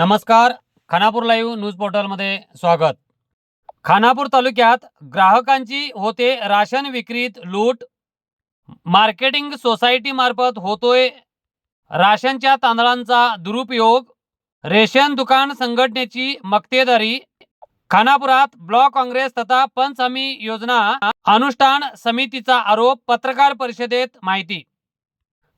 नमस्कार Khanapur live news पोर्टलमध्ये स्वागत. खानापूर तालुक्यात ग्राहकांची होते राशन विक्रीत लूट. मार्केटिंग सोसायटीमार्फत होतोय राशनच्या तांदळांचा दुरुपयोग. रेशन दुकान संघटनेची मक्तेदारी. खानापुरात ब्लॉक काँग्रेस तथा पंचहमी योजना अनुष्ठान समितीचा आरोप पत्रकार परिषदेत माहिती.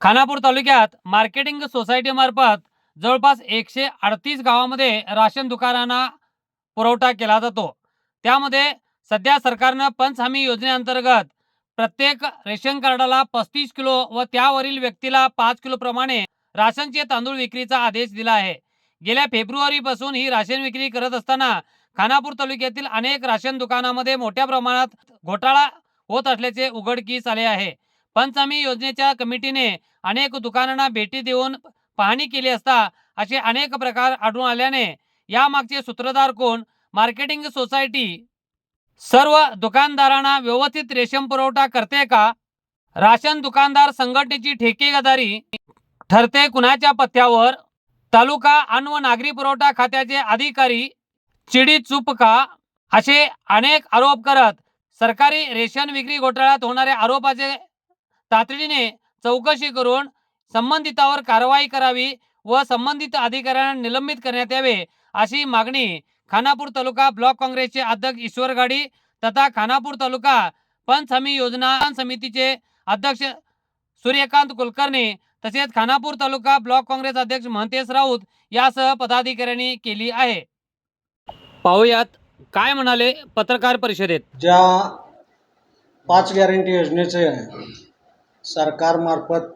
खानापूर तालुक्यात मार्केटिंग सोसायटीमार्फत जवळपास एकशे अडतीस गावामध्ये राशन दुकानांना पुरवठा केला जातो. त्यामध्ये सध्या सरकारनं पंचहमी योजनेअंतर्गत प्रत्येक रेशन कार्डाला पस्तीस किलो व त्यावरील व्यक्तीला पाच किलोप्रमाणे राशनचे तांदूळ विक्रीचा आदेश दिला आहे. गेल्या फेब्रुवारीपासून ही राशन विक्री करत असताना खानापूर तालुक्यातील अनेक राशन दुकानामध्ये मोठ्या प्रमाणात घोटाळा होत असल्याचे उघडकीस आले आहे. पंचमी योजनेच्या कमिटीने अनेक दुकानांना भेटी देऊन पाहणी केली असता असे अनेक प्रकार आढळून आल्याने यामागचे सूत्रधार कोण? Marketing society. सर्व दुकानदारांना व्यवस्थित रेशन पुरवठा करते का? राशन दुकानदार संघटनेची ठेकेदारी ठरते कुणाच्या पत्त्यावर? तालुका अन्न व नागरी पुरवठा खात्याचे अधिकारी चिडी चूप का? असे अनेक आरोप करत सरकारी रेशन विक्री घोटाळ्यात होणाऱ्या आरोपाचे तातडीने चौकशी करून संबंधितावर कारवाई करावी व संबंधित अधिकाऱ्यांना निलंबित करण्यात यावे अशी मागणी खानापूर तालुका ब्लॉक काँग्रेसचे अध्यक्ष ईश्वर गाडी तथा खानापूर तालुका पंचहमी योजना समितीचे अध्यक्ष सूर्यकांत कुलकर्णी तसेच खानापूर तालुका ब्लॉक काँग्रेस अध्यक्ष महंतेश राऊत यासह पदाधिकाऱ्यांनी केली आहे. पाहुयात काय म्हणाले पत्रकार परिषदेत. ज्या पाच गॅरंटी योजनेचे सरकारमार्फत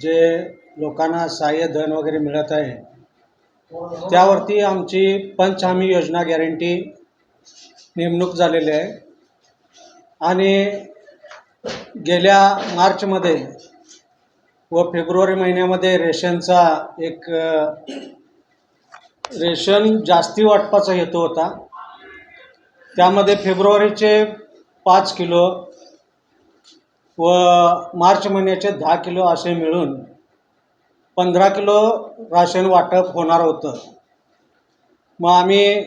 जे लोकांना सहाय्य धन वगैरे मिळत आहे त्यावरती आमची पंचहमी योजना गॅरंटी नेमणूक झालेली आहे. आणि गेल्या मार्चमध्ये व फेब्रुवारी महिन्यामध्ये रेशनचा एक रेशन जास्ती वाटपाचा हेतू होता. त्यामध्ये फेब्रुवारीचे पाच किलो व मार्च महिन्याचे दहा किलो असे मिळून पंधरा किलो राशन वाटप होणार होतं. मग आम्ही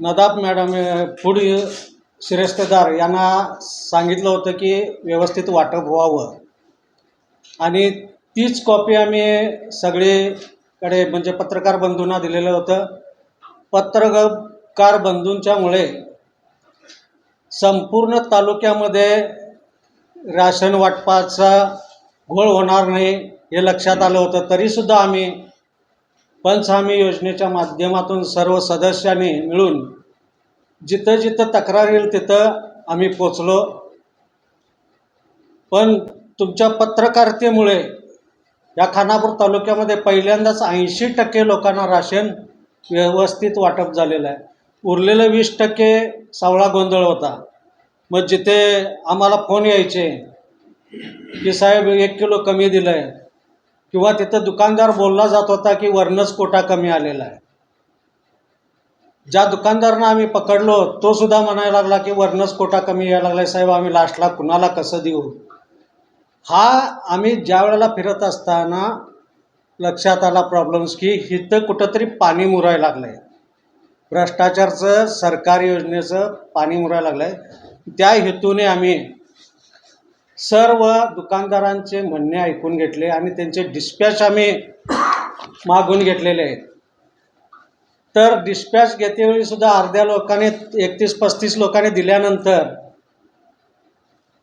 नदाब मॅडम फूड शिरस्तेदार यांना सांगितलं होतं की व्यवस्थित वाटप व्हावं. आणि तीच कॉपी आम्ही सगळीकडे म्हणजे पत्रकार बंधूंना दिलेलं होतं. पत्रकार बंधूंच्यामुळे संपूर्ण तालुक्यामध्ये राशन वाटपाचा घोळ होणार नाही हे लक्षात आलं होतं. तरीसुद्धा आम्ही पंचहमी योजनेच्या माध्यमातून सर्व सदस्यांनी मिळून जिथं जिथं तक्रार येईल तिथं आम्ही पोचलो. पण तुमच्या पत्रकारितेमुळे या खानापूर तालुक्यामध्ये पहिल्यांदाच ऐंशी टक्के लोकांना राशन व्यवस्थित वाटप झालेलं आहे. उरलेलं वीस टक्के सावळा गोंधळ होता. मग जिथे आम्हाला फोन यायचे की साहेब एक किलो कमी दिलं आहे किंवा तिथं दुकानदार बोलला जात होता की वरनच कोटा कमी आलेला आहे. ज्या दुकानदारांना आम्ही पकडलो तो सुद्धा म्हणायला लागला की वरनच कोटा कमी यायला लागलाय साहेब आम्ही लास्टला कुणाला कसं देऊ? हा आम्ही ज्या वेळेला फिरत असताना लक्षात आला प्रॉब्लेम्स की इथं कुठंतरी पाणी मुरायला लागलं आहे भ्रष्टाचारचं सरकारी योजनेचं पाणी मुरायला लागलं आहे त्या हेतूने आम्ही सर्व दुकानदारांचे म्हणणे ऐकून घेतले आणि त्यांचे डिस्पॅच आम्ही मागून घेतलेले आहेत. तर डिस्पॅच घेतेवेळी सुद्धा अर्ध्या लोकांनी एकतीस पस्तीस लोकांनी दिल्यानंतर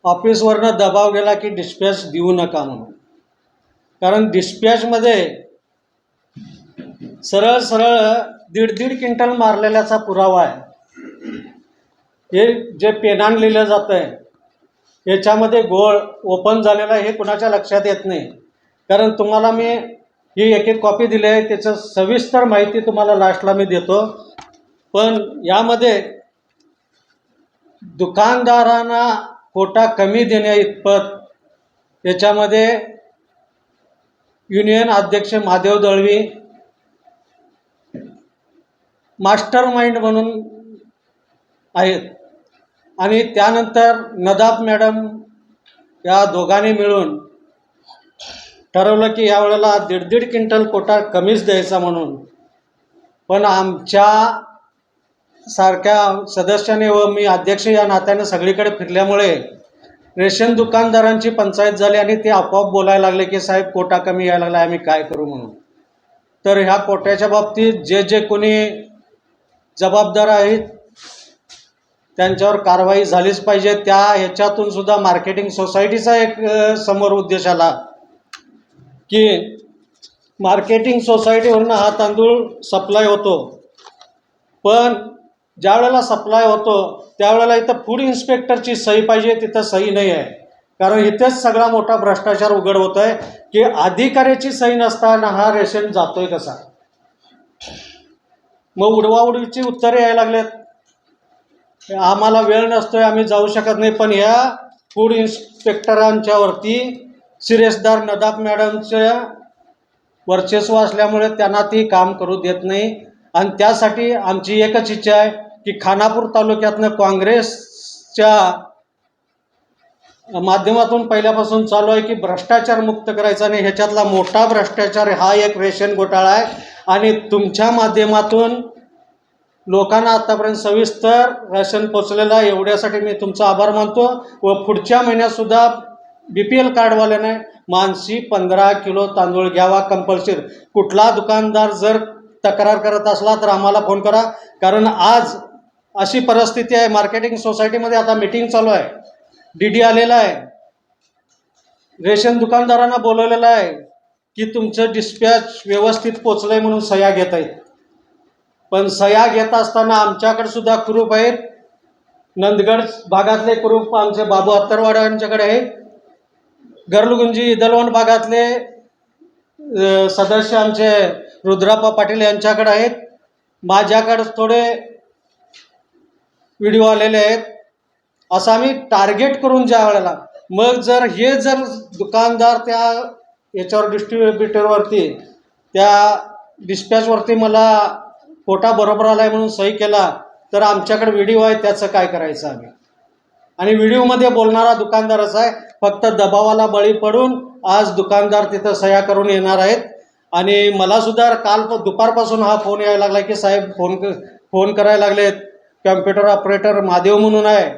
ऑफिसवरनं दबाव गेला की डिस्पॅच देऊ नका म्हणून. कारण डिस्पॅचमध्ये सरळ सरळ दीड दीड क्विंटल मारलेल्याचा पुरावा आहे. हे जे पेनान लिहिलं जातं आहे याच्यामध्ये गोळ ओपन झालेला हे कुणाच्या लक्षात येत नाही. कारण तुम्हाला मी ही एक एक कॉपी दिली आहे त्याचं सविस्तर माहिती तुम्हाला लास्टला मी देतो. पण यामध्ये दुकानदारांना कोटा कमी देण्या इतपत याच्यामध्ये युनियन अध्यक्ष महादेव दळवी मास्टर माइंड म्हणून आहेत. आणि त्यानंतर नदाब मॅडम या दोघांनी मिळून ठरवलं की यावेळेला दीड दीड क्विंटल कोटा कमीच द्यायचा म्हणून. पण आमच्या सारख्या सदस्याने व मी अध्यक्ष या नात्याने सगळीकडे फिरल्यामुळे रेशन दुकानदारांची पंचायत झाली आणि ते आपोआप बोलायला लागले की साहेब कोटा कमी यायला लागला आम्ही काय करू म्हणून. तर ह्या कोट्याच्या बाबतीत जे जे कोणी जबाबदार आहेत. त्यांच्यावर कारवाई झालीच पाहिजे. त्या ह्याच्यातून सुद्धा मार्केटिंग सोसायटीचा एक समोर उद्देश आला. की मार्केटिंग सोसायटीवरनं हा तांदूळ सप्लाय होतो. पण ज्या वेळेला सप्लाय होतो त्यावेळेला इथं फूड इन्स्पेक्टरची सही पाहिजे तिथं सही नाही आहे. कारण इथेच सगळा मोठा भ्रष्टाचार उघड होत आहे की अधिकाऱ्याची सही नसताना हा रेशन जातोय कसा? मग उडवाउडवीची उत्तरे यायला लागलेत. आम्हाला वेळ नसतोय आम्ही जाऊ शकत नाही. पण ह्या फूड इन्स्पेक्टरांच्या वरती सिरेसदार नदाब मॅडमच्या वर्चस्व असल्यामुळे त्यांना ती काम करू देत नाही. आणि त्यासाठी आमची एकच इच्छा आहे की खानापूर तालुक्यातनं काँग्रेसच्या माध्यमातून पहिल्यापासून चालू आहे की भ्रष्टाचार मुक्त करायचा आणि ह्याच्यातला मोठा भ्रष्टाचार हा एक रेशन घोटाळा आहे. आणि तुमच्या माध्यमातून लोकांना आतापर्यंत सविस्तर रेशन पोचलेलं आहे. एवढ्यासाठी मी तुमचा आभार मानतो. व पुढच्या महिन्यातसुद्धा बी पी एल कार्डवाल्याने मानसी पंधरा किलो तांदूळ घ्यावा कंपल्सरी कुठला दुकानदार जर तक्रार करत असला तर आम्हाला फोन करा. कारण आज अशी परिस्थिती आहे. मार्केटिंग सोसायटीमध्ये आता मीटिंग चालू आहे. डी डी आलेला आहे. रेशन दुकानदारांना बोलवलेलं आहे की तुमचं डिस्पॅच व्यवस्थित पोचलं आहे म्हणून सह्या घेत आहेत. पण सह्या घेत असताना आमच्याकडे सुद्धा कुरूप आहेत. नंदगड भागातले कुरूप आमचे बाबू अत्तरवाडा यांच्याकडे आहे गरलगुंजी दलवण भागातले सदस्य आमचे रुद्राप्पा पाटील यांच्याकडे आहेत. माझ्याकडे थोडे व्हिडिओ आलेले आहेत. असं आम्ही टार्गेट करून ज्या वेळेला मग जर हे जर दुकानदार त्या याच्यावर डिस्ट्रीब्युटरवरती त्या डिस्पॅचवरती मला फोटा बरोबर आला आहे म्हणून सही केला तर आमच्याकडे व्हिडिओ आहे त्याचं काय करायचं आम्ही? आणि व्हिडिओमध्ये बोलणारा दुकानदारच आहे फक्त दबावाला बळी पडून आज दुकानदार तिथं सह्या करून येणार आहेत. आणि मला सुद्धा काल दुपारपासून हा फोन यायला लागला की साहेब फोन क फोन करायला लागलेत. कम्प्युटर ऑपरेटर महादेव म्हणून आहे.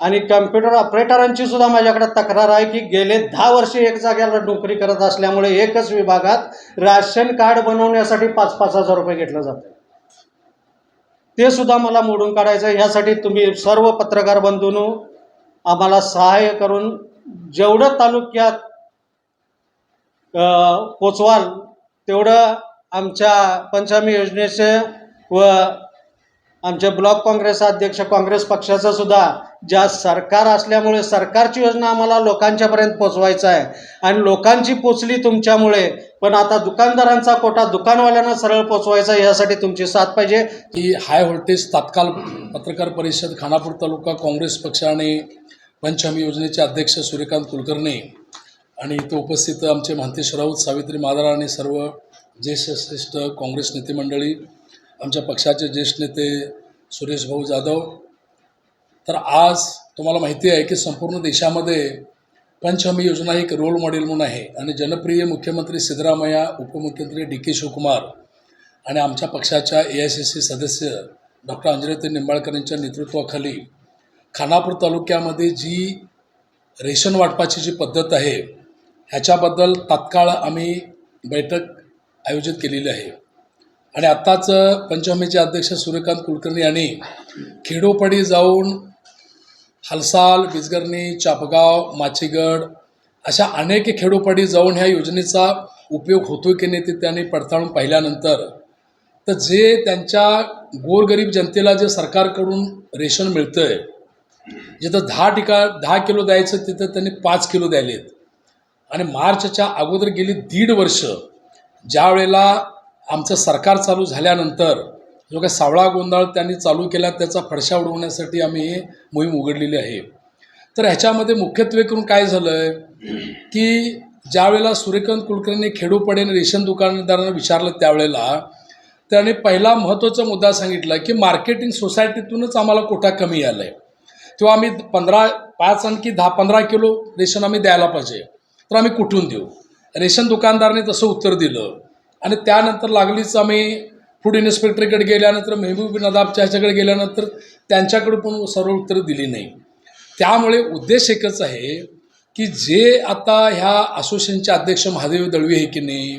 आणि कम्प्युटर ऑपरेटरांची सुद्धा माझ्याकडे तक्रार आहे की गेले दहा वर्षे एक जाग्याला नोकरी करत असल्यामुळे एकच विभागात राशन कार्ड बनवण्यासाठी पाच पाच हजार रुपये घेतलं जातं. ते सुद्धा मला मोडून काढायचं आहे. ह्यासाठी तुम्ही सर्व पत्रकार बंधूंनो आम्हाला सहाय्य करून जेवढं तालुक्यात पोचवाल तेवढं आमच्या पंचमी योजनेचे व आमचे ब्लॉक काँग्रेस अध्यक्ष काँग्रेस पक्षाचं सुद्धा ज्या सरकार असल्यामुळे सरकारची योजना आम्हाला लोकांच्यापर्यंत पोचवायचं आहे. आणि लोकांची पोचली तुमच्यामुळे पण आता दुकानदारांचा कोटा दुकानवाल्यांना सरळ पोचवायचा यासाठी तुमची साथ पाहिजे. की हाय व्होल्टेज तात्काळ पत्रकार परिषद खानापूर तालुका काँग्रेस पक्ष आणि योजनेचे अध्यक्ष सूर्यकांत कुलकर्णी आणि इथं उपस्थित आमचे महंतेश राऊत सावित्री मादारा आणि सर्व ज्येष्ठ श्रेष्ठ काँग्रेस नेते मंडळी आमच्या पक्षाचे ज्येष्ठ नेते सुरेश भाऊ जाधव तर आज तुम्हाला माहिती आहे की संपूर्ण देशामध्ये पंचमी योजना ही एक रोल मॉडेल म्हणून आहे. आणि जनप्रिय मुख्यमंत्री सिद्धरामय्या उपमुख्यमंत्री डी के शिवकुमार आणि आमच्या पक्षाच्या ए आय सी सी सदस्य डॉक्टर अंजलीताई निंबाळकर यांच्या नेतृत्वाखाली खानापूर तालुक्यामध्ये जी रेशन वाटपाची जी पद्धत आहे ह्याच्याबद्दल तात्काळ आम्ही बैठक आयोजित केलेली आहे. आणि आत्ताच पंचमीचे अध्यक्ष सूर्यकांत कुलकर्णी यांनी खेडोपाडी जाऊन हालसाल बिजगर्णी चापगाव माचीगड अशा अनेक खेडोपाडी जाऊन ह्या योजनेचा उपयोग होतो की नाही ते त्यांनी पडताळून पाहिल्यानंतर. तर जे त्यांच्या गोरगरीब जनतेला जे सरकारकडून रेशन मिळतं आहे जिथं दहा टिका दहा किलो द्यायचं तिथं त्यांनी पाच किलो द्यायलेत. आणि मार्चच्या अगोदर गेली दीड वर्ष ज्या वेळेला आमचं सरकार चालू झाल्यानंतर जो काही सावळा गोंधळ त्यांनी चालू केला त्याचा फडशा उडवण्यासाठी आम्ही मोहीम उघडलेली आहे. तर ह्याच्यामध्ये मुख्यत्वे करून काय झालं आहे की ज्यावेळेला सूर्यकांत कुलकर्णी खेडोपाड्याने रेशन दुकानदारांना विचारलं त्यावेळेला त्याने पहिला महत्त्वाचा मुद्दा सांगितला की मार्केटिंग सोसायटीतूनच आम्हाला कोटा कमी आला आहे किंवा आम्ही पंधरा पाच आणखी दहा पंधरा किलो रेशन आम्ही द्यायला पाहिजे. तर आम्ही कुठून देऊ? रेशन दुकानदाराने तसं उत्तर दिलं आणि त्यानंतर लागलीच आम्ही फूड इन्स्पेक्टरकडे गेल्यानंतर मेहबूब नदाबच्या ह्याच्याकडे गेल्यानंतर त्यांच्याकडे पण सर्व उत्तरं दिली नाही. त्यामुळे उद्देश एकच आहे की जे आता ह्या असोसिएशनचे अध्यक्ष महादेव दळवी आहे की नाही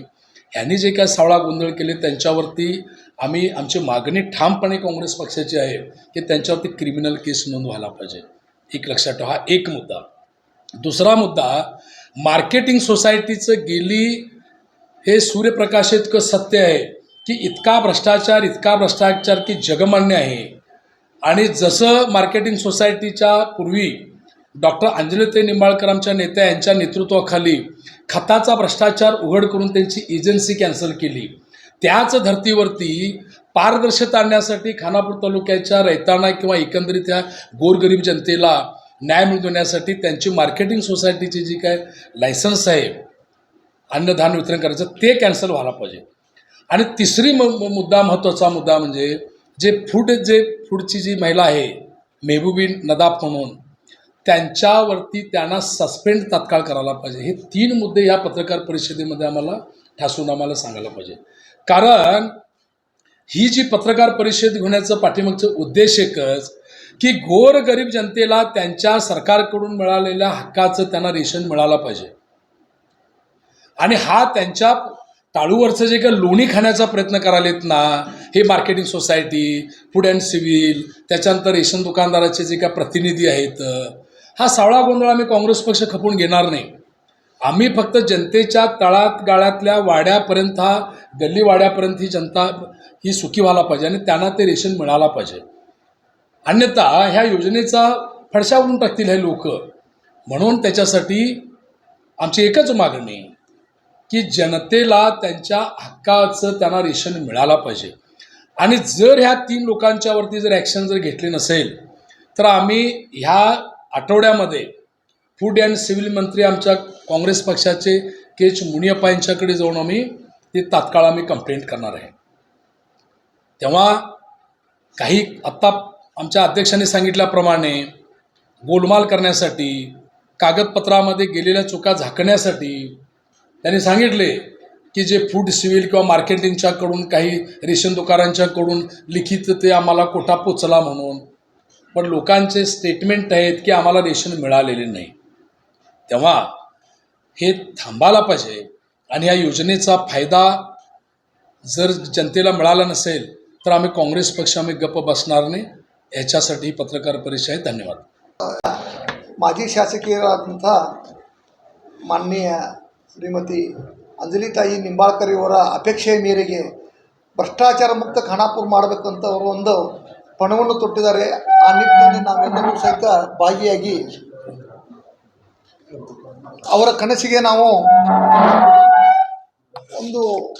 ह्यांनी जे काय सावळा गोंधळ केले त्यांच्यावरती आम्ही आमची मागणी ठामपणे काँग्रेस पक्षाची आहे की त्यांच्यावरती क्रिमिनल केस नोंद व्हायला पाहिजे. एक लक्षात ठेवा हा एक मुद्दा. दुसरा मुद्दा मार्केटिंग सोसायटीचं गेली हे सूर्यप्रकाश इतकं सत्य आहे. की इतका भ्रष्टाचार इतका भ्रष्टाचार की जगमान्य आहे. आणि जसं मार्केटिंग सोसायटीच्या पूर्वी डॉक्टर अंजलीताई निंबाळकर आमच्या नेत्या यांच्या नेतृत्वाखाली खताचा भ्रष्टाचार उघड करून त्यांची एजन्सी कॅन्सल केली. त्याच धर्तीवरती पारदर्शकता आणण्यासाठी खानापूर तालुक्याच्या रैताना किंवा एकंदरीत त्या गोरगरीब जनतेला न्याय मिळवण्यासाठी त्यांची मार्केटिंग सोसायटीची जी काय लायसन्स आहे अन्नधान्य वितरण करायचं ते कॅन्सल व्हायला पाहिजे. आणि तिसरी म मुद्दा महत्त्वाचा मुद्दा म्हणजे जे फूड जे फूडची जी महिला आहे मेहबूबी नदाब म्हणून त्यांच्यावरती त्यांना सस्पेंड तात्काळ करायला पाहिजे. हे तीन मुद्दे या पत्रकार परिषदेमध्ये आम्हाला ठासून आम्हाला सांगायला पाहिजे. कारण ही जी पत्रकार परिषद घेण्याचं पाठीमागचं उद्देश एकच की गोरगरीब जनतेला त्यांच्या सरकारकडून मिळालेल्या हक्काचं त्यांना रेशन मिळालं पाहिजे. आणि हा त्यांच्या टाळूवरचं जे काही लोणी खाण्याचा प्रयत्न करालेत ना हे marketing society food and civil त्याच्यानंतर रेशन दुकानदाराचे जे काही प्रतिनिधी आहेत हा सावळा गोंधळ आम्ही काँग्रेस पक्ष खपून घेणार नाही. आम्ही फक्त जनतेच्या तळात गाळ्यातल्या वाड्यापर्यंत हा गल्ली वाड्यापर्यंत ही जनता ही सुखी व्हायला पाहिजे आणि त्यांना ते रेशन मिळायला पाहिजे. अन्यथा ह्या योजनेचा फडशा उडून टाकतील हे लोक. म्हणून त्याच्यासाठी आमची एकच मागणी की जनतेला त्यांच्या हक्काचं त्यांना रेशन मिळाला पाहिजे. आणि जर ह्या तीन लोकांच्यावरती जर ॲक्शन जर घेतली नसेल तर आम्ही ह्या आठवड्यामध्ये फूड अँड सिव्हिल मंत्री आमच्या काँग्रेस पक्षाचे के एच मुनियप्पा यांच्याकडे जाऊन आम्ही ते तात्काळ आम्ही कंप्लेंट करणार आहे. तेव्हा काही आत्ता आमच्या अध्यक्षांनी सांगितल्याप्रमाणे गोलमाल करण्यासाठी कागदपत्रामध्ये गेलेल्या चुका झाकण्यासाठी त्यांनी सांगितले की जे फूड सिव्हिल किंवा मार्केटिंगच्याकडून काही रेशन दुकानांच्याकडून लिखित ते आम्हाला कोटा पोचला म्हणून. पण लोकांचे स्टेटमेंट आहेत की आम्हाला रेशन मिळालेले नाही. तेव्हा हे थांबायला पाहिजे आणि या योजनेचा फायदा जर जनतेला मिळाला नसेल तर आम्ही काँग्रेस पक्ष आम्ही गप्प बसणार नाही. याच्यासाठी पत्रकार परिषद धन्यवाद. माझी शासकीय माननीय ಮಾನ್ಯ ಅಂಜಲಿ ತಾಯಿ ನಿಂಬಾಳ್ಕರ್ ಇವರ ಅಪೇಕ್ಷೆಯ ಮೇರೆಗೆ ಭ್ರಷ್ಟಾಚಾರ ಮುಕ್ತ ಖಾನಾಪುರ ಮಾಡಬೇಕಂತ ಅವರು ಒಂದು ಪಣವನ್ನು ತೊಟ್ಟಿದ್ದಾರೆ. ಆ ನಿಟ್ಟಿನಲ್ಲಿ ನಾವೆಲ್ಲರೂ ಸಹಿತ ಭಾಗಿಯಾಗಿ ಅವರ ಕನಸಿಗೆ ನಾವು ಒಂದು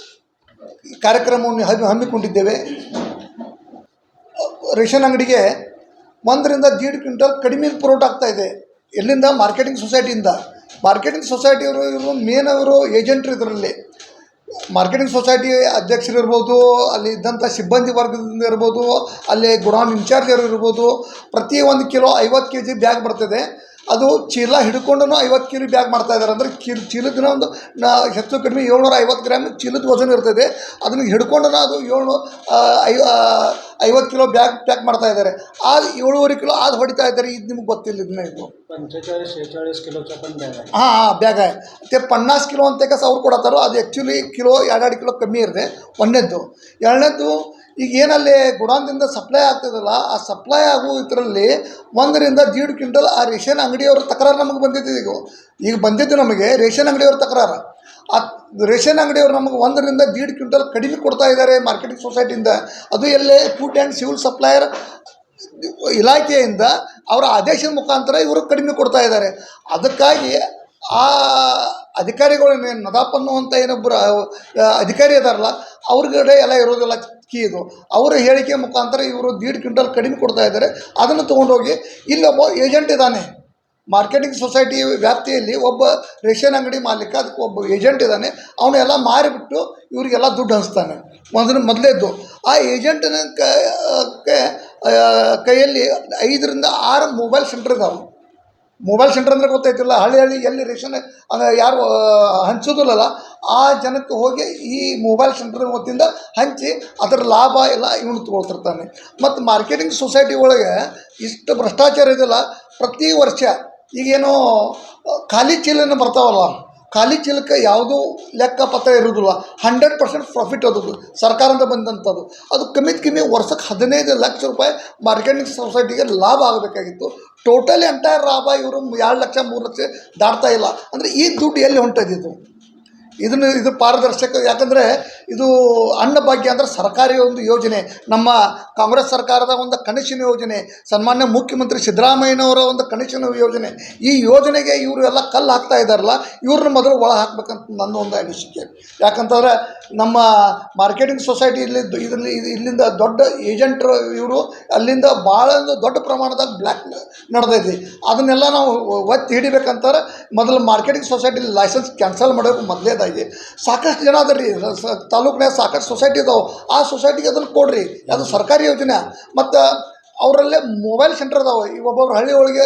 ಕಾರ್ಯಕ್ರಮವನ್ನು ಹಮ್ಮಿ ಹಮ್ಮಿಕೊಂಡಿದ್ದೇವೆ. ರೇಷನ್ ಅಂಗಡಿಗೆ ಒಂದರಿಂದ ದೀಡ್ ಕ್ವಿಂಟಲ್ ಕಡಿಮೆ ಪುರೋಟ ಆಗ್ತಾ ಇದೆ. ಎಲ್ಲಿಂದ? ಮಾರ್ಕೆಟಿಂಗ್ ಸೊಸೈಟಿಯಿಂದ. ಮಾರ್ಕೆಟಿಂಗ್ ಸೊಸೈಟಿಯವರು ಇವರು ಮೇನ್ ಅವರು ಏಜೆಂಟ್ರು ಇದರಲ್ಲಿ. ಮಾರ್ಕೆಟಿಂಗ್ ಸೊಸೈಟಿ ಅಧ್ಯಕ್ಷರು ಇರ್ಬೋದು, ಅಲ್ಲಿ ಇದ್ದಂಥ ಸಿಬ್ಬಂದಿ ವರ್ಗದಿಂದ ಇರ್ಬೋದು, ಅಲ್ಲಿ ಗುಡಾನ್ ಇನ್ಚಾರ್ಜರು ಇರ್ಬೋದು, ಪ್ರತಿ ಒಂದು ಕಿಲೋ ಐವತ್ತು ಕೆ ಜಿ ಬ್ಯಾಗ್ ಬರ್ತದೆ. ಅದು ಚೀಲ ಹಿಡ್ಕೊಂಡು ಐವತ್ತು ಕಿಲೋ ಬ್ಯಾಗ್ ಮಾಡ್ತಾ ಇದ್ದಾರೆ ಅಂದರೆ ಚೀಲದನ ಚೀಲದ ಒಂದು ನಾ ಹೆಚ್ಚು ಕಡಿಮೆ ಏಳ್ನೂರ ಐವತ್ತು ಗ್ರಾಮ್ ಚೀಲದ ವಜನ ಇರ್ತದೆ. ಅದನ್ನು ಹಿಡ್ಕೊಂಡು ಅದು ಏಳ್ನೂರು ಐ ಐವತ್ತು ಕಿಲೋ ಬ್ಯಾಗ್ ಪ್ಯಾಕ್ ಮಾಡ್ತಾ ಇದ್ದಾರೆ ಆ ಏಳುವರೆ ಕಿಲೋ ಅದು ಹೊಡಿತಾ ಇದ್ದಾರೆ ಇದು ನಿಮ್ಗೆ ಗೊತ್ತಿಲ್ಲ ಇದನ್ನ ಇದು. ಹಾಂ ಹಾಂ ಬ್ಯಾಗ. ಮತ್ತು ಪನ್ನಾಸ್ ಕಿಲೋ ಅಂತ ಅವ್ರು ಕೊಡತ್ತಾರೋ ಅದು ಆ್ಯಕ್ಚುಲಿ ಕಿಲೋ ಎರಡೆರಡು ಕಿಲೋ ಕಮ್ಮಿ ಇರದೆ ಒಂದನೇದ್ದು. ಎರಡನೇದ್ದು ಈಗ ಏನಲ್ಲಿ ಗುಡಾನ್ದಿಂದ ಸಪ್ಲೈ ಆಗ್ತದಲ್ಲ, ಆ ಸಪ್ಲೈ ಆಗೋ ಇದರಲ್ಲಿ ಒಂದರಿಂದ ದೀಡ್ ಕ್ವಿಂಟಲ್ ಆ ರೇಷನ್ ಅಂಗಡಿಯವ್ರ ತಕರಾರು ನಮಗೆ ಬಂದಿದ್ದು ಈಗ. ಈಗ ಬಂದಿದ್ದು ನಮಗೆ ರೇಷನ್ ಅಂಗಡಿಯವ್ರ ತಕರಾರು. ಆ ರೇಷನ್ ಅಂಗಡಿಯವ್ರು ನಮಗೆ ಒಂದರಿಂದ ದೀಡ್ ಕ್ವಿಂಟಲ್ ಕಡಿಮೆ ಕೊಡ್ತಾ ಇದ್ದಾರೆ ಮಾರ್ಕೆಟಿಂಗ್ ಸೊಸೈಟಿಯಿಂದ ಅದು ಎಲ್ಲೇ ಫುಡ್ ಆ್ಯಂಡ್ ಸಿವಿಲ್ ಸಪ್ಲೈಯರ್ ಇಲಾಖೆಯಿಂದ ಅವರ ಆದೇಶದ ಮುಖಾಂತರ ಇವರು ಕಡಿಮೆ ಕೊಡ್ತಾ ಇದ್ದಾರೆ. ಅದಕ್ಕಾಗಿ ಆ ಅಧಿಕಾರಿಗಳು ಏನು ನದಾಪ್ ಅನ್ನುವಂಥ ಏನೊಬ್ಬರು ಅಧಿಕಾರಿ ಇದಾರಲ್ಲ ಅವ್ರಗಡೆ ಎಲ್ಲ ಇರೋದಿಲ್ಲ ಕೀ ಇದು. ಅವರ ಹೇಳಿಕೆ ಮುಖಾಂತರ ಇವರು ದೀಡ್ ಕ್ವಿಂಟಲ್ ಕಡಿಮೆ ಕೊಡ್ತಾ ಇದ್ದಾರೆ. ಅದನ್ನು ತೊಗೊಂಡೋಗಿ ಇಲ್ಲೊಬ್ಬ ಏಜೆಂಟ್ ಇದ್ದಾನೆ. ಮಾರ್ಕೆಟಿಂಗ್ ಸೊಸೈಟಿ ವ್ಯಾಪ್ತಿಯಲ್ಲಿ ಒಬ್ಬ ರೇಷನ್ ಅಂಗಡಿ ಮಾಲೀಕ, ಅದಕ್ಕೆ ಒಬ್ಬ ಏಜೆಂಟ್ ಇದ್ದಾನೆ. ಅವನ್ನೆಲ್ಲ ಮಾರಿಬಿಟ್ಟು ಇವರಿಗೆಲ್ಲ ದುಡ್ಡು ಹಂಚ್ತಾನೆ. ಮೊದಲು ಮೊದಲೇದ್ದು. ಆ ಏಜೆಂಟಿನ ಕೈಯಲ್ಲಿ ಐದರಿಂದ ಆರು ಮೊಬೈಲ್ ಸೆಂಟರ್ ಇದಾವೆ. ಮೊಬೈಲ್ ಸೆಂಟರ್ ಅಂದರೆ ಗೊತ್ತೈತಿಲ್ಲ ಹಳ್ಳಿ ಹಳ್ಳಿ ಎಲ್ಲಿ ರೇಷನ್ ಯಾರು ಹಂಚೋದಿಲ್ಲಲ್ಲ, ಆ ಜನಕ್ಕೆ ಹೋಗಿ ಈ ಮೊಬೈಲ್ ಸೆಂಟರ್ ವತಿಯಿಂದ ಹಂಚಿ ಅದರ ಲಾಭ ಎಲ್ಲ ಇವನು ತೊಗೊಳ್ತಿರ್ತಾನೆ. ಮತ್ತು ಮಾರ್ಕೆಟಿಂಗ್ ಸೊಸೈಟಿ ಒಳಗೆ ಇಷ್ಟು ಭ್ರಷ್ಟಾಚಾರ ಇದೆಯಲ್ಲ ಪ್ರತಿ ವರ್ಷ ಈಗೇನೋ ಖಾಲಿ ಚೀಲನ ಬರ್ತಾವಲ್ಲ. ಖಾಲಿ ಚೀಲಕ್ಕೆ ಯಾವುದೂ ಲೆಕ್ಕಪತ್ರ ಇರೋದಿಲ್ಲ ಹಂಡ್ರೆಡ್ ಪರ್ಸೆಂಟ್ ಪ್ರಾಫಿಟ್ ಅದು. ಸರ್ಕಾರದಿಂದ ಬಂದಂಥದ್ದು. ಅದು ಕಮ್ಮಿ ಕಮ್ಮಿ ವರ್ಷಕ್ಕೆ ಹದಿನೈದು ಲಕ್ಷ ರೂಪಾಯಿ ಮಾರ್ಕೆಟಿಂಗ್ ಸೊಸೈಟಿಗೆ ಲಾಭ ಆಗಬೇಕಾಗಿತ್ತು. ಟೋಟಲಿ ಎಂಟೈರ್ ಲಾಭ ಇವರು ಎರಡು ಲಕ್ಷ, ಮೂರು ಲಕ್ಷ ದಾಟ್ತಾ ಇಲ್ಲ. ಅಂದರೆ ಈ ದುಡ್ಡು ಎಲ್ಲಿ ಹೊಂಟದಿದ್ದು ಇದನ್ನು ಇದು ಪಾರದರ್ಶಕ ಯಾಕಂದರೆ ಇದು ಅನ್ನಭಾಗ್ಯ ಅಂದರೆ ಸರ್ಕಾರಿ ಒಂದು ಯೋಜನೆ. ನಮ್ಮ ಕಾಂಗ್ರೆಸ್ ಸರ್ಕಾರದ ಒಂದು ಕನಸಿನ ಯೋಜನೆ. ಸನ್ಮಾನ್ಯ ಮುಖ್ಯಮಂತ್ರಿ ಸಿದ್ದರಾಮಯ್ಯನವರ ಒಂದು ಕನಸಿನ ಯೋಜನೆ. ಈ ಯೋಜನೆಗೆ ಇವರು ಎಲ್ಲ ಕಲ್ಲು ಹಾಕ್ತಾ ಇದ್ದಾರಲ್ಲ, ಇವ್ರನ್ನ ಮೊದಲು ಒಳ ಹಾಕ್ಬೇಕಂತ ನನ್ನ ಒಂದು ಅನಿಸಿಕೆ. ಯಾಕಂತಂದ್ರೆ ನಮ್ಮ ಮಾರ್ಕೆಟಿಂಗ್ ಸೊಸೈಟಿ ಇಲ್ಲಿ ಇದರಲ್ಲಿ ಇದು- ಇಲ್ಲಿಂದ ದೊಡ್ಡ ಏಜೆಂಟ್ರು ಇವರು ಅಲ್ಲಿಂದ ಭಾಳ ದೊಡ್ಡ ಪ್ರಮಾಣದಾಗ ಬ್ಲ್ಯಾಕ್ ನಡೆದೈತಿ. ಅದನ್ನೆಲ್ಲ ನಾವು ಒತ್ತಿ ಹಿಡಿಬೇಕಂತಾರೆ ಮೊದಲು ಮಾರ್ಕೆಟಿಂಗ್ ಸೊಸೈಟಿಲಿ ಲೈಸೆನ್ಸ್ ಕ್ಯಾನ್ಸಲ್ ಮಾಡಬೇಕು ಮೊದಲೇದಾಗಿ ಸಾಕಷ್ಟು ಜನ ಅದ ರೀ ತಾಲೂಕಿನಾಗ ಸಾಕಷ್ಟು ಸೊಸೈಟಿ ಇದಾವೆ ಆ ಸೊಸೈಟಿಗೆ ಅದನ್ನು ಕೊಡ್ರಿ. ಅದು ಸರ್ಕಾರಿ ಯೋಜನೆ. ಮತ್ತು ಅವರಲ್ಲೇ ಮೊಬೈಲ್ ಸೆಂಟರ್ ಅದಾವೆ. ಈ ಒಬ್ಬೊಬ್ರು ಹಳ್ಳಿ ಒಳಗೆ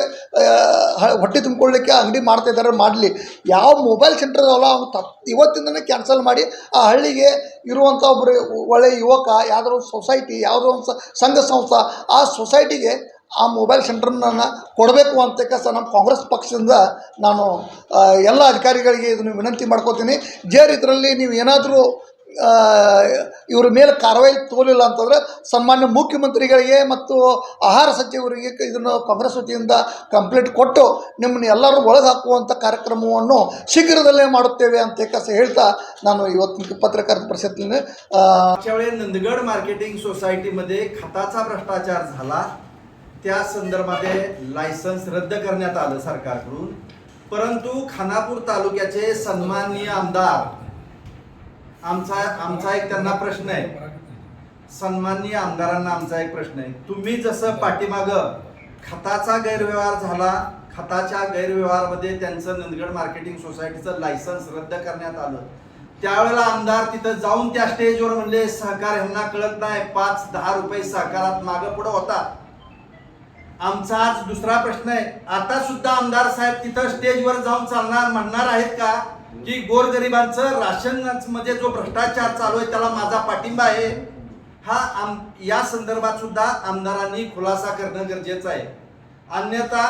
ಹೊಟ್ಟೆ ತುಂಬಿಕೊಳ್ಳಿಕ್ಕೆ ಅಂಗಡಿ ಮಾಡ್ತಾ ಇದ್ದಾರೆ ಮಾಡಲಿ. ಯಾವ ಮೊಬೈಲ್ ಸೆಂಟರ್ ಅದಾವಲ್ಲ ಅವ್ನು ತಪ್ ಇವತ್ತಿಂದನೇ ಕ್ಯಾನ್ಸಲ್ ಮಾಡಿ ಆ ಹಳ್ಳಿಗೆ ಇರುವಂಥ ಒಬ್ಬರು ಒಳ್ಳೆಯ ಯುವಕ ಯಾವುದೋ ಒಂದು ಸೊಸೈಟಿ ಯಾವುದೋ ಒಂದು ಸಂಘ ಸಂಸ್ಥೆ, ಆ ಸೊಸೈಟಿಗೆ ಆ ಮೊಬೈಲ್ ಸೆಂಟರ್ನ ಕೊಡಬೇಕು ಅಂತ ಕೆಲಸ ನಮ್ಮ ಕಾಂಗ್ರೆಸ್ ಪಕ್ಷದಿಂದ ನಾನು ಆ, ಎಲ್ಲ ಅಧಿಕಾರಿಗಳಿಗೆ ಇದನ್ನು ವಿನಂತಿ ಮಾಡ್ಕೋತೀನಿ ಜೇರ್ ಇದರಲ್ಲಿ ನೀವು ಏನಾದರೂ ಇವ್ರ ಮೇಲೆ ಕಾರ್ಯವಾಹಿ ತಗೋಲಿಲ್ಲ ಅಂತಂದರೆ ಸನ್ಮಾನ್ಯ ಮುಖ್ಯಮಂತ್ರಿಗಳಿಗೆ ಮತ್ತು ಆಹಾರ ಸಚಿವರಿಗೆ ಕ- ಇದನ್ನು ಕಾಂಗ್ರೆಸ್ ವತಿಯಿಂದ ಕಂಪ್ಲೇಂಟ್ ಕೊಟ್ಟು ನಿಮ್ಮನ್ನ ಎಲ್ಲರೂ ಒಳಗೆ ಹಾಕುವಂಥ ಕಾರ್ಯಕ್ರಮವನ್ನು ಶೀಘ್ರದಲ್ಲೇ ಮಾಡುತ್ತೇವೆ ಅಂತ ಕೆಲಸ ಹೇಳ್ತಾ ನಾನು ಇವತ್ತಿನ ಪತ್ರಕರ್ತ ಪರಿಷತ್ತಿನ मागच्या वेळी नंदगड मार्केटिंग सोसायटीमध्ये खताचा भ्रष्टाचार झाला त्या संदर्भामध्ये लायसन्स रद्द करण्यात आलं सरकारकडून. परंतु खानापूर तालुक्याचे सन्माननीय आमदार आमचा आमचा एक त्यांना प्रश्न आहे. सन्माननीय आमदारांना आमचा एक प्रश्न आहे. तुम्ही जसं पाठीमाग खताचा गैरव्यवहार झाला खताच्या गैरव्यवहारमध्ये त्यांचं नंदगड मार्केटिंग सोसायटीचं लायसन्स रद्द करण्यात आलं. त्यावेळेला आमदार तिथं जाऊन त्या स्टेजवर म्हणले सहकार ह्यांना कळत नाही. पाच दहा रुपये सहकारात मागं पुढं होता आमचा आज दुसरा प्रश्न आहे. आता सुद्धा आमदार साहेब तिथं स्टेजवर जाऊन चालणार म्हणणार आहेत का? की गोरगरिबांचं राशनमध्ये जो भ्रष्टाचार चालू आहे त्याला माझा पाठिंबा आहे. हा आम या संदर्भात सुद्धा आमदारांनी खुलासा करणं गरजेचं आहे. अन्यथा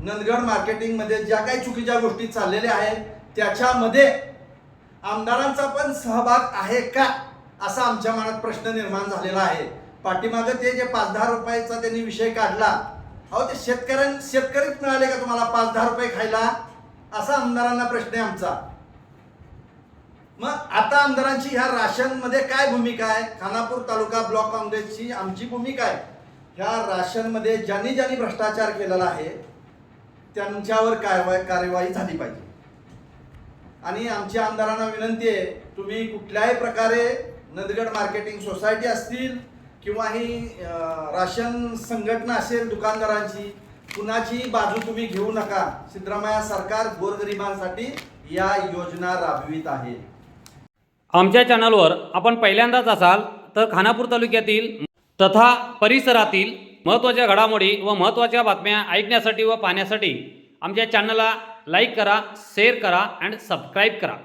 नंदगड मार्केटिंगमध्ये ज्या काही चुकीच्या गोष्टी चाललेल्या आहेत त्याच्यामध्ये आमदारांचा पण सहभाग आहे का? असा आमच्या मनात प्रश्न निर्माण झालेला आहे. पाठीमागं ते जे पाच दहा रुपयाचा त्यांनी विषय काढला अहो ते शेतकऱ्यां शेतकरीच मिळाले का तुम्हाला पाच दहा रुपये खायला? असा आमदारांना प्रश्न आहे आमचा. मग आता आमदारांची ह्या राशनमध्ये काय भूमिका आहे? खानापूर तालुका ब्लॉक काँग्रेसची आमची भूमिका आहे. ह्या राशनमध्ये ज्यांनी ज्यांनी भ्रष्टाचार केलेला आहे त्यांच्यावर कारवाई कार्यवाही झाली पाहिजे. आणि आमच्या आमदारांना विनंती आहे तुम्ही कुठल्याही प्रकारे नंदगड मार्केटिंग सोसायटी असतील किंवा ही राशन संघटना असेल दुकानदारांची कुणाची बाजू तुम्ही घेऊ नका. सिद्धरामय्या सरकार गोरगरिबांसाठी या योजना राबवित आहे. आमच्या चॅनलवर आपण पहिल्यांदाच असाल तर खानापूर तालुक्यातील तथा परिसरातील महत्त्वाच्या घडामोडी व महत्त्वाच्या बातम्या ऐकण्यासाठी व पाहण्यासाठी आमच्या चॅनलला लाईक करा शेअर करा अँड सबस्क्राईब करा.